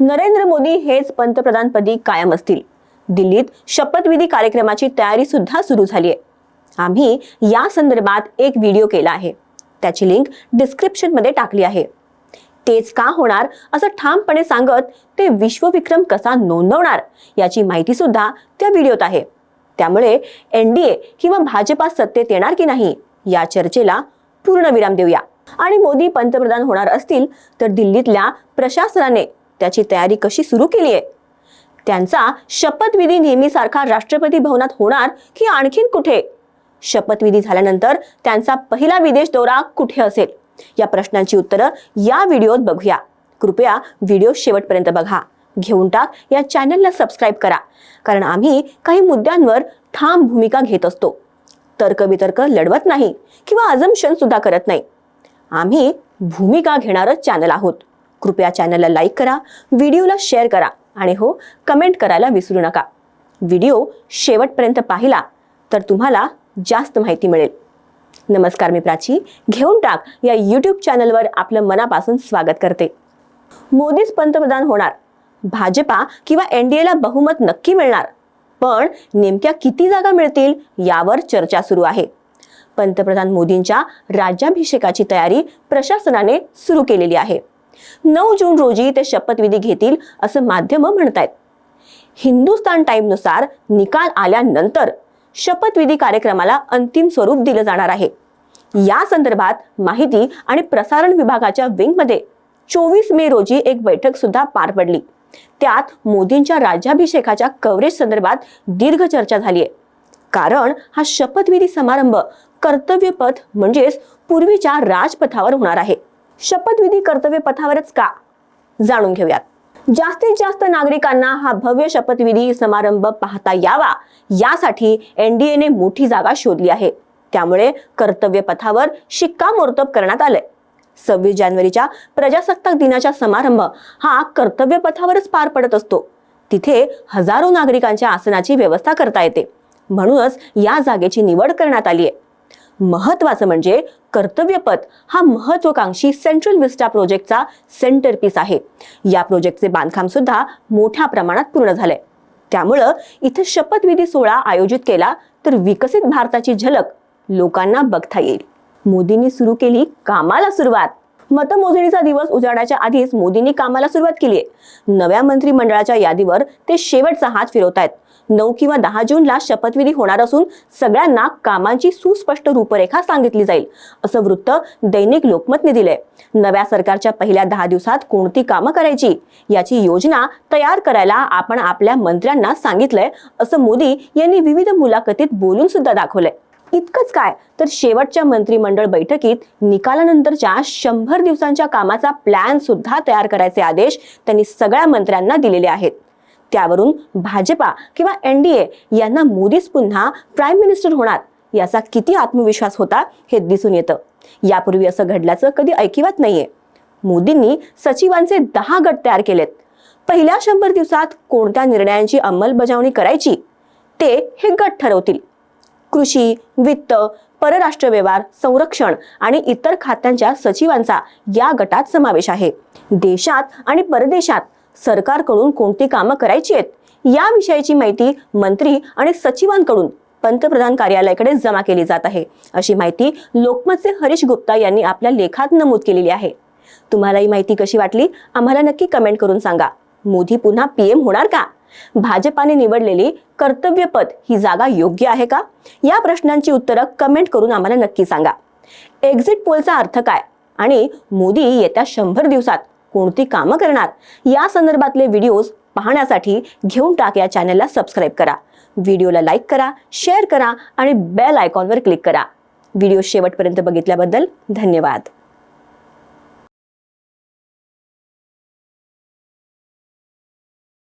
नरेंद्र मोदी हेच पंतप्रधानपदी कायम असतील. दिल्लीत शपथविधी कार्यक्रमाची तयारी सुद्धा सुरू झाली आहे आम्ही या संदर्भात एक व्हिडिओ केला आहे. त्याची लिंक डिस्क्रिप्शनमध्ये टाकली आहे. तेच का होणार असं ठामपणे सांगत ते विश्वविक्रम कसा नोंदवणार याची माहिती सुद्धा त्या व्हिडिओत आहे. त्यामुळे एनडीए किंवा भाजपा सत्तेत येणार की नाही या चर्चेला पूर्णविराम देऊया. आणि मोदी पंतप्रधान होणार असतील तर दिल्लीतल्या प्रशासनाने त्याची तयारी कशी सुरू केली आहे? त्यांचा शपथविधी नेहमीसारखा राष्ट्रपती भवनात होणार की आणखीन कुठे? शपथविधी झाल्यानंतर त्यांचा पहिला विदेश दौरा कुठे असेल? या प्रश्नांची उत्तरं या व्हिडिओत बघूया. कृपया व्हिडिओ शेवटपर्यंत बघा. घेऊन टाक या चॅनलला सबस्क्राईब करा. कारण आम्ही काही मुद्द्यांवर ठाम भूमिका घेत असतो. तर्कवितर्क लढवत नाही किंवा अजम्पशन सुद्धा करत नाही. आम्ही भूमिका घेणारं चॅनल आहोत. कृपया चॅनलला लाईक करा व्हिडिओला शेअर करा आणि हो कमेंट करायला विसरू नका. व्हिडिओ शेवटपर्यंत पाहिला तर तुम्हाला जास्त माहिती मिळेल. नमस्कार मी प्राची घेऊन टाक या यूट्यूब चॅनलवर आपलं मनापासून स्वागत करते. मोदीच पंतप्रधान होणार. भाजपा किंवा एनडीएला बहुमत नक्की मिळणार. पण नेमक्या किती जागा मिळतील यावर चर्चा सुरू आहे. पंतप्रधान मोदींच्या राज्याभिषेकाची तयारी प्रशासनाने सुरू केलेली आहे. नऊ जून रोजी ते शपथविधी घेतील असं माध्यम म्हणतायत. हिंदुस्तान टाईमनुसार निकाल आल्यानंतर शपथविधी कार्यक्रमाला अंतिम स्वरूप दिलं जाणार आहे. या संदर्भात माहिती आणि प्रसारण विभागाच्या विंगमध्ये चोवीस मे रोजी एक बैठक सुद्धा पार पडली. त्यात मोदींच्या राज्याभिषेकाच्या कव्हरेज संदर्भात दीर्घ चर्चा झाली आहे कारण हा शपथविधी समारंभ कर्तव्यपथ म्हणजेच पूर्वीच्या राजपथावर होणार आहे. शपथविधी कर्तव्य पथावरच का? जाणून घेऊयात. जास्तीत जास्त नागरिकांना हा भव्य शपथविधी समारंभ पाहता यावा यासाठी एनडीएने मोठी जागा शोधली आहे. त्यामुळे कर्तव्य पथावर शिक्कामोर्तब करण्यात आलंय. सव्वीस जानेवारीच्या प्रजासत्ताक दिनाचा समारंभ हा कर्तव्य पथावरच पार पडत असतो. तिथे हजारो नागरिकांच्या आसनाची व्यवस्था करता येते. म्हणूनच या जागेची निवड करण्यात आली आहे महत्वाचं म्हणजे कर्तव्यपथ हा महत्वाकांक्षी सेंट्रल विस्टा प्रोजेक्टचा सेंटर पीस आहे. या प्रोजेक्टचे बांधकाम सुद्धा मोठ्या प्रमाणात पूर्ण झालंय. त्यामुळं इथे शपथविधी सोहळा आयोजित केला तर विकसित भारताची झलक लोकांना बघता येईल. मोदींनी सुरू केली कामाला सुरुवात. मतमोजणीचा दिवस उजाडाच्या आधीच मोदींनी कामाला सुरुवात केली आहे नव्या मंत्रिमंडळाच्या यादीवर ते शेवटचा हात फिरवतायत. नऊ किंवा दहा जूनला शपथविधी होणार असून सगळ्यांना कामांची सुस्पष्ट रूपरेखा सांगितली जाईल असं वृत्त दैनिक लोकमतने दिलंय. नव्या सरकारच्या पहिल्या दहा दिवसात कोणती कामं करायची याची योजना तयार करायला आपण आपल्या मंत्र्यांना सांगितलंय असं मोदी यांनी विविध मुलाखतीत बोलून सुद्धा दाखवलंय. इतकंच काय तर शेवटच्या मंत्रिमंडळ बैठकीत निकालानंतरच्या शंभर दिवसांच्या कामाचा प्लॅन सुद्धा तयार करायचे आदेश त्यांनी सगळ्या मंत्र्यांना दिलेले आहेत. त्यावरून भाजपा किंवा एनडीए यांना मोदीच पुन्हा प्राईम मिनिस्टर होणार याचा किती आत्मविश्वास होता हे दिसून येतं. यापूर्वी असं घडल्याचं कधी ऐकिवात नाहीये. मोदींनी सचिवांचे दहा गट तयार केलेत. पहिल्या शंभर दिवसात कोणत्या निर्णयांची अंमलबजावणी करायची? ते हे गट ठरवतील. कृषी वित्त परराष्ट्र व्यवहार संरक्षण आणि इतर खात्यांच्या सचिवांचा या गटात समावेश आहे. देशात आणि परदेशात सरकारकडून कोणती कामं करायची आहेत? याविषयीची माहिती मंत्री आणि सचिवांकडून पंतप्रधान कार्यालयाकडे जमा केली जात आहे. अशी माहिती लोकमतचे हरीश गुप्ता यांनी आपल्या लेखात नमूद केलेली आहे. तुम्हाला ही माहिती कशी वाटली? आम्हाला नक्की कमेंट करून सांगा. मोदी पुन्हा पीएम होणार का? भाजपाने निवडलेली कर्तव्यपद ही जागा योग्य आहे का? या प्रश्नांची उत्तरं कमेंट करून आम्हाला नक्की सांगा. एक्झिट पोलचा अर्थ काय? आणि मोदी येत्या शंभर दिवसात कोणती कामं करणार? या संदर्भातले व्हिडिओज पाहण्यासाठी घेऊन टाक या चॅनलला सबस्क्राईब करा. व्हिडिओला लाईक करा शेअर करा आणि बेल आयकॉनवर क्लिक करा. व्हिडिओ शेवटपर्यंत बघितल्याबद्दल धन्यवाद.